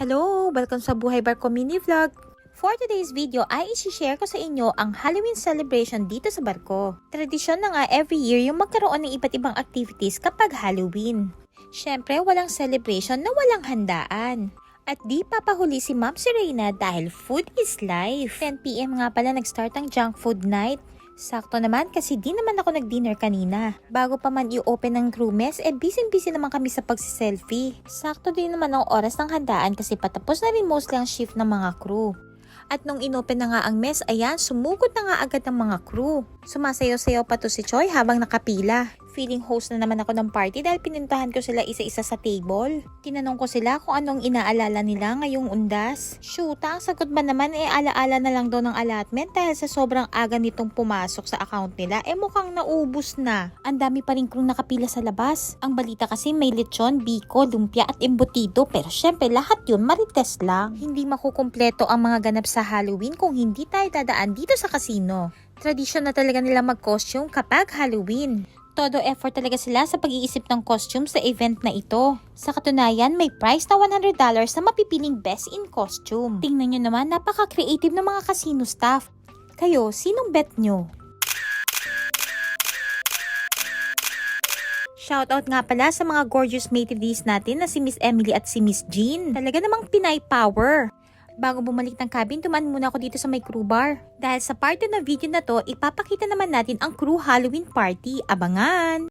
Hello! Welcome sa Buhay Barko Mini Vlog. For today's video ay isi-share ko sa inyo ang Halloween celebration dito sa barko. Tradisyon na nga every year yung magkaroon ng iba't ibang activities kapag Halloween. Siyempre, walang celebration na walang handaan. At di papahuli si Ma'am Serena dahil food is life. 10pm nga pala nag-start ang junk food night. Sakto naman kasi di naman ako nag-dinner kanina. Bago pa man i-open ng crew mess, eh busy-busy naman kami sa pagsiselfie. Sakto din naman ang oras ng handaan kasi patapos na rin mostly ang shift ng mga crew. At nung inopen na nga ang mess, ayan, sumugod na nga agad ng mga crew. Sumasayaw-sayaw pa to si Choi habang nakapila. Feeling host na naman ako ng party dahil pinintahan ko sila isa-isa sa table. Tinanong ko sila kung anong inaalala nila ngayong undas. Shoota, ang sagot ba naman eh alaala na lang daw ng allotment dahil sa sobrang aga nitong pumasok sa account nila eh mukhang naubos na. Ang dami pa rin crew nakapila sa labas. Ang balita kasi may lechon, biko, lumpia at embutido pero syempre lahat yun marites lang. Hindi makukumpleto ang mga ganap sa Halloween kung hindi tayo dadaan dito sa casino. Tradisyon na talaga nila mag-costume kapag Halloween. Todo effort talaga sila sa pag-iisip ng costume sa event na ito. Sa katunayan, may price na $100 na mapipiling best in costume. Tingnan nyo naman, napaka-creative ng mga casino staff. Kayo, sinong bet nyo? Shoutout nga pala sa mga gorgeous maitres natin na si Miss Emily at si Miss Jean. Talaga namang Pinay power. Bago bumalik ng cabin, tuman muna ako dito sa may crew bar. Dahil sa part 2 na video na to, ipapakita naman natin ang crew Halloween party. Abangan!